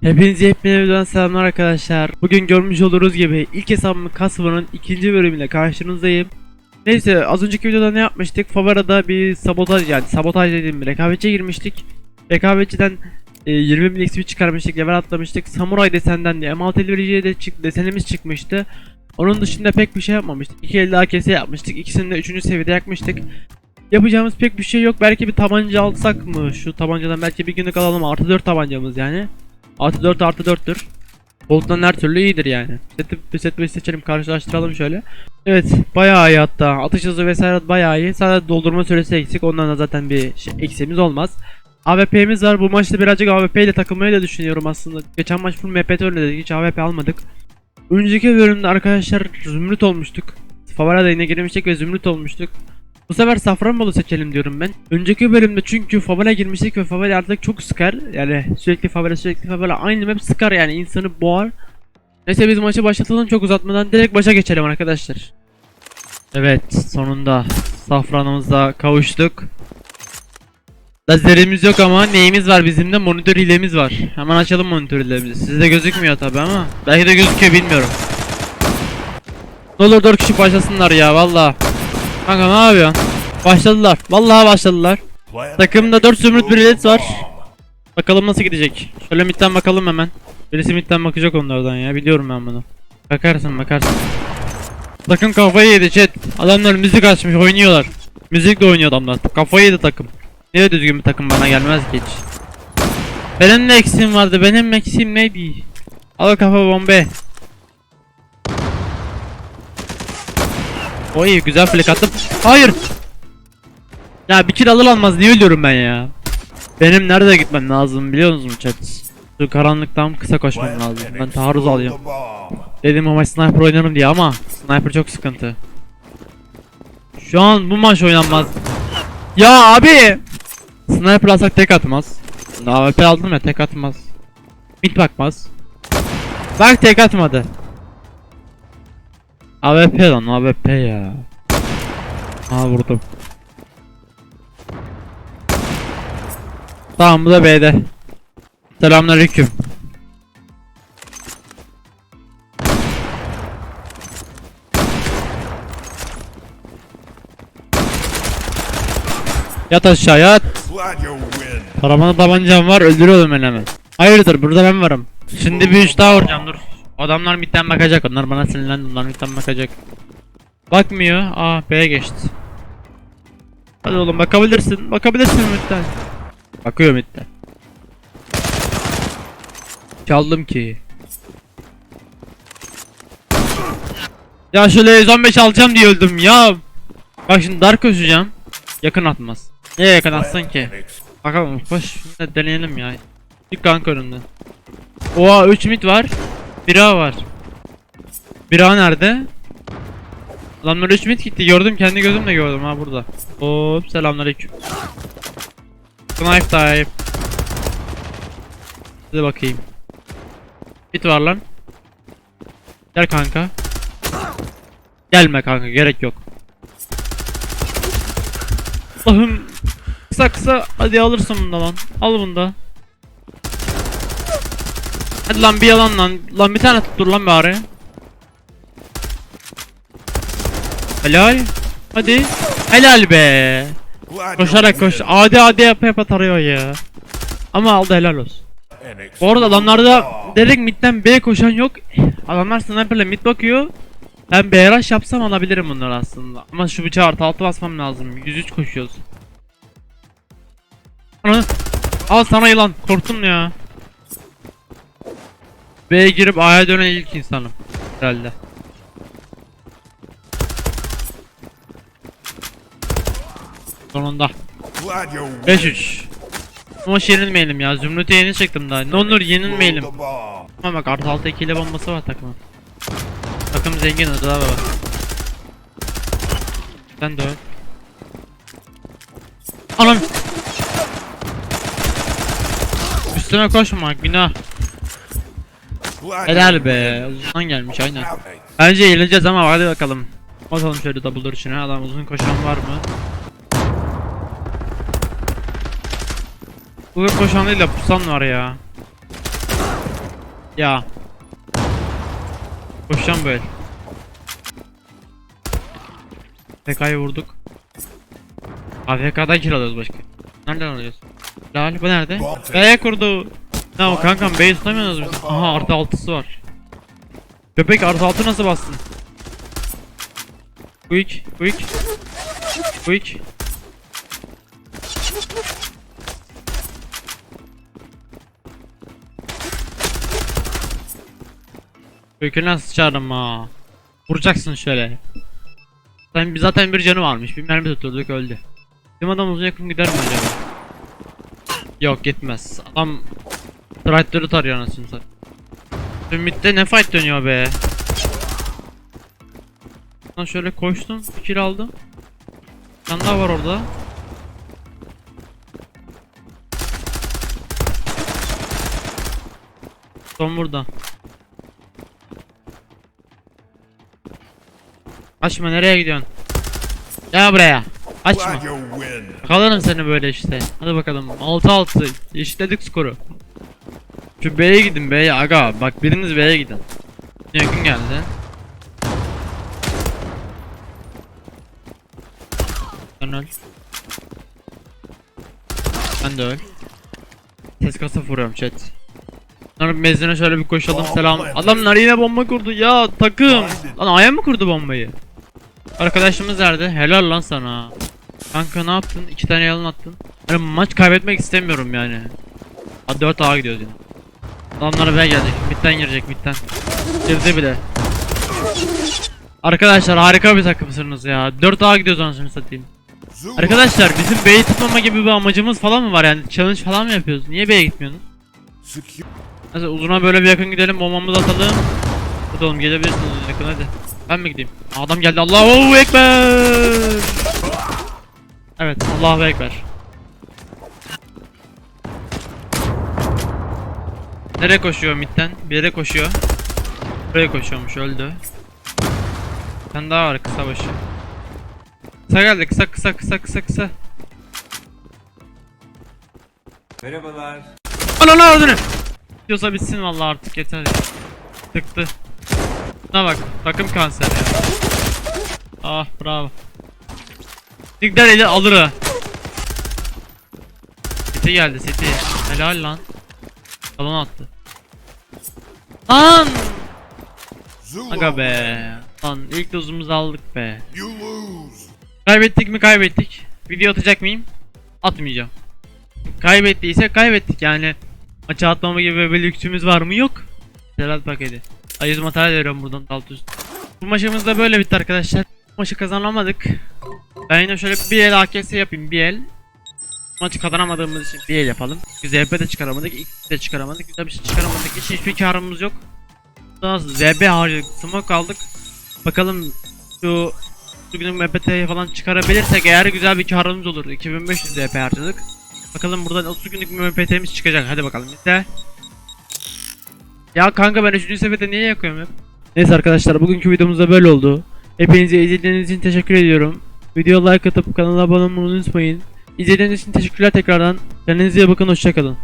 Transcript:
Hepinize yepyeni videodan selamlar arkadaşlar. Bugün görmüş olduğunuz gibi ilk hesabımın kasvanın ikinci bölümüyle karşınızdayım. Neyse az önceki videoda ne yapmıştık? Favara'da bir sabotaj yani sabotaj dediğim bir rekabetçe girmiştik. Rekabetçiden e, 20 bin XP çıkarmıştık, level atlamıştık. Samuray desenden de M651'ciye de çık desenimiz çıkmıştı. Onun dışında pek bir şey yapmamıştık. İki elde AKS yapmıştık. İkisini de 3. seviyede yakmıştık. Yapacağımız pek bir şey yok. Belki bir tabanca alsak mı? Şu tabancadan belki bir günlük alalım. Artı 4 tabancamız yani. Artı 4 artı 4'tür. Bolt'tan her türlü iyidir yani. Bir set bir seçelim karşılaştıralım şöyle. Evet bayağı iyi hatta. Atış hızı vesaire bayağı iyi. Sadece doldurma süresi eksik. Ondan da zaten bir şey, eksiğimiz olmaz. AWP'miz var. Bu maçta birazcık AWP ile takılmayı da düşünüyorum aslında. Geçen maç full MPT oynadık. Hiç AWP almadık. Önceki bölümde arkadaşlar zümrüt olmuştuk. Favara da yine girmiştik ve zümrüt olmuştuk. Bu sefer Safranbolu seçelim diyorum ben. Önceki bölümde çünkü Favela girmiştik ve Favela artık çok sıkar. Yani sürekli Favela sürekli Favela aynı map sıkar yani insanı boğar. Neyse biz maçı başlatalım çok uzatmadan direkt başa geçelim arkadaşlar. Evet sonunda safranımızla kavuştuk. Lazerimiz yok ama neyimiz var bizim de monitör hilemiz var. Hemen açalım monitör hilemizi. Sizde gözükmüyor tabi ama belki de gözüküyor bilmiyorum. Ne olur 4 kişi başlasınlar ya valla. Kanka ne yapıyorsun? Başladılar. Vallahi başladılar. Takımda 4 zümrüt bir ilet var. Bakalım nasıl gidecek. Şöyle midden bakalım hemen. Birisi midden bakacak onlardan ya. Biliyorum ben bunu. Bakarsın bakarsın. Takım kafayı yedi chat. Adamlar müzik açmış oynuyorlar. Müzik de oynuyor adamlar. Kafayı yedi takım. Niye düzgün bir takım bana gelmez ki hiç. Benim de eksiğim vardı. Benim eksiğim neydi? Al kafa bombe. Oy güzel flick attım. Hayır. Ya bir kill alır almaz niye ölüyorum ben ya? Benim nerede gitmem lazım biliyor musunuz chat? Şu karanlıktan kısa koşmam lazım. Ben taarruz alıyorum. Dedim ama sniper oynarım diye ama sniper çok sıkıntı. Şu an bu maç oynanmaz. Ya abi! Sniper alsak tek atmaz. AWP aldım ya tek atmaz. Mid bakmaz. Bak tek atmadı. AWP lan AWP ya. Aa vurdum. Tamam bu da B'de. Selamünaleyküm. Yat aşağı yat. Taramalı tabancam var öldürüyorum ben hemen. Hayırdır burada ben varım. Şimdi bir üç daha vuracağım dur. Adamlar midden bakacak onlar bana sinirlendi onlar midden bakacak. Bakmıyor. Aa B'ye geçti. Hadi oğlum bakabilirsin. Bakabilirsin midden. Bakıyor midden. Çaldım ki. Ya şöyle 115 alacağım diye öldüm ya. Bak şimdi dar koşacağım. Yakın atmaz. Niye yakın atsın ki? Bakalım yine deneyelim ya. Bir kanka önünden. Oha 3 mid var. 1 A var. 1 A nerede? Adamlar 3 mid gitti gördüm kendi gözümle gördüm ha burada. Hop selamünaleyküm. Snipe type. Hadi bakayım. Mid var lan. Gel kanka. Gelme kanka gerek yok. Allah'ım Kısa kısa hadi alırsın bunda lan. Al bunda. Hadi lan bir yalan lan. Lan bir tane tuttur lan bari. Helal. Hadi. Helal be. Koşarak koş. Adi adi yap yap tarıyor ya. Ama aldı helal olsun. Bu arada adamlarda direkt midden B koşan yok. Adamlar sniperle mid bakıyor. Ben B rush yapsam alabilirim bunları aslında. Ama şu bıçağı artı altı basmam lazım. 103 koşuyoruz. Al sana yılan. Korktum ya. B'ye girip A'ya dönen ilk insanım. Herhalde. Sonunda. Glad you win. 5-3. Ama yenilmeyelim ya. Zümrüt'e yeni çıktım daha. Ne olur yenilmeyelim. Ama bak artı altı ikili bombası var takımın. Takım zengin hadi baba. Sen de öl. Anam. Üstüme koşma günah. Helal be. Uzundan gelmiş aynen. Bence yenileceğiz ama hadi bakalım. Bakalım şöyle double'lar içine. Adam uzun koşan var mı? Uzun koşan değil de pusan var ya. Ya. Koşacağım böyle. PK'yı vurduk. AFK'dan kiralıyoruz başka. Nereden alıyoruz? Lal bu nerede? B'ye kurdu. O kankam B'yi tutamıyoruz biz. Aha artı altısı var. Köpek artı altı nasıl bastın? Quick, quick. Quick. Köküne sıçarım ha. Vuracaksın şöyle. Zaten, zaten bir canı varmış. Bir mermi tutturduk öldü. Bizim adam uzun yakın gider mi acaba? Yok gitmez. Adam Strider'ı tarıyor anasını satayım. Midde ne fight dönüyor be? Lan şöyle koştum, kill aldım. Tane daha var orada. Son burada. Açma nereye gidiyorsun? Gel buraya. Açma. Kalırım seni böyle işte. Hadi bakalım. 6-6. Eşitledik skoru. Şu B'ye gidin B'ye aga. Bak biriniz B'ye gidin. Yakın geldi. Sen öl. Ben de öl. Ses kasa vuruyorum chat. Sonra mezine şöyle bir koşalım selam. Adamlar yine bomba kurdu ya takım. Lan Aya mı kurdu bombayı? Arkadaşımız nerede? Helal lan sana. Kanka ne yaptın? İki tane yalan attın. Hani maç kaybetmek istemiyorum yani. Hadi 4 A gidiyoruz yine. Adamlara B gelecek. Midden girecek midden. Girdi bile. Arkadaşlar harika bir takımsınız ya. 4 A gidiyoruz anasını satayım. Arkadaşlar bizim B'yi tutmama gibi bir amacımız falan mı var yani? Challenge falan mı yapıyoruz? Niye B'ye gitmiyorsunuz? Neyse uzuna böyle bir yakın gidelim bombamızı atalım. Hadi oğlum gelebilirsiniz yakın hadi. Ben mi gideyim? Adam geldi Allahu Ekber. Evet Allahu Ekber. Nereye koşuyor midden? Bir yere koşuyor. Buraya koşuyormuş öldü. Tane daha var kısa başı. Kısa geldi kısa kısa kısa kısa kısa. Merhabalar. Ananı ağzını. Diyorsa bitsin vallahi artık yeter. Tıktı. Şuna bak takım kanser ya. Ah bravo. Digder eli alır ha. City geldi City. Helal lan. Salon attı. Lan! Aga be. Lan ilk dozumuzu aldık be. Kaybettik mi kaybettik. Video atacak mıyım? Atmayacağım. Kaybettiyse kaybettik yani. Maça atmama gibi bir lüksümüz var mı? Yok. Serhat paketi. Ayız materyal veriyorum buradan alt üst. Bu maçımız da böyle bitti arkadaşlar. Bu maçı kazanamadık. Ben yine şöyle bir el AKS yapayım bir el. Maçı kazanamadığımız için el yapalım. Biz ZB de çıkaramadık, X de çıkaramadık. Güzel bir şey çıkaramadık. Hiç hiçbir karımız yok. Daha ZB harcadık, smoke aldık. Bakalım şu Bugün MPT'yi falan çıkarabilirsek eğer güzel bir karımız olur. 2500 DP harcadık. Bakalım buradan 30 günlük MPT'miz çıkacak. Hadi bakalım işte. Ya kanka ben 3. sepete niye yakıyorum hep? Neyse arkadaşlar bugünkü videomuz da böyle oldu. Hepinize izlediğiniz için teşekkür ediyorum. Videoya like atıp kanala abone olmayı unutmayın. İzlediğiniz için teşekkürler tekrardan. Kendinize iyi bakın hoşçakalın.